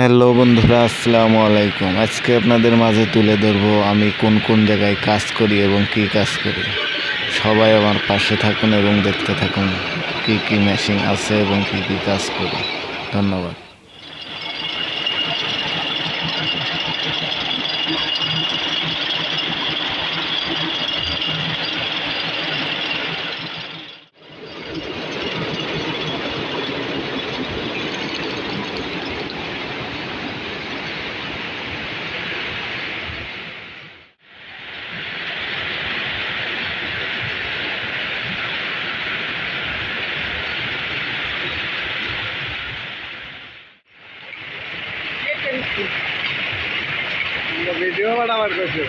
Hello বন্ধুরা, আসসালামু আলাইকুম। আজকে আপনাদের মাঝে তুলে ধরবো আমি কোন কোন জায়গায় কাজ করি এবং কি কাজ করি। সবাই আমার পাশে থাকুন এবং দেখতে থাকুন কি কি মেশিন আছে এবং কি কি কাজ করি। ধন্যবাদ। ভিডিও বানাবার করছে।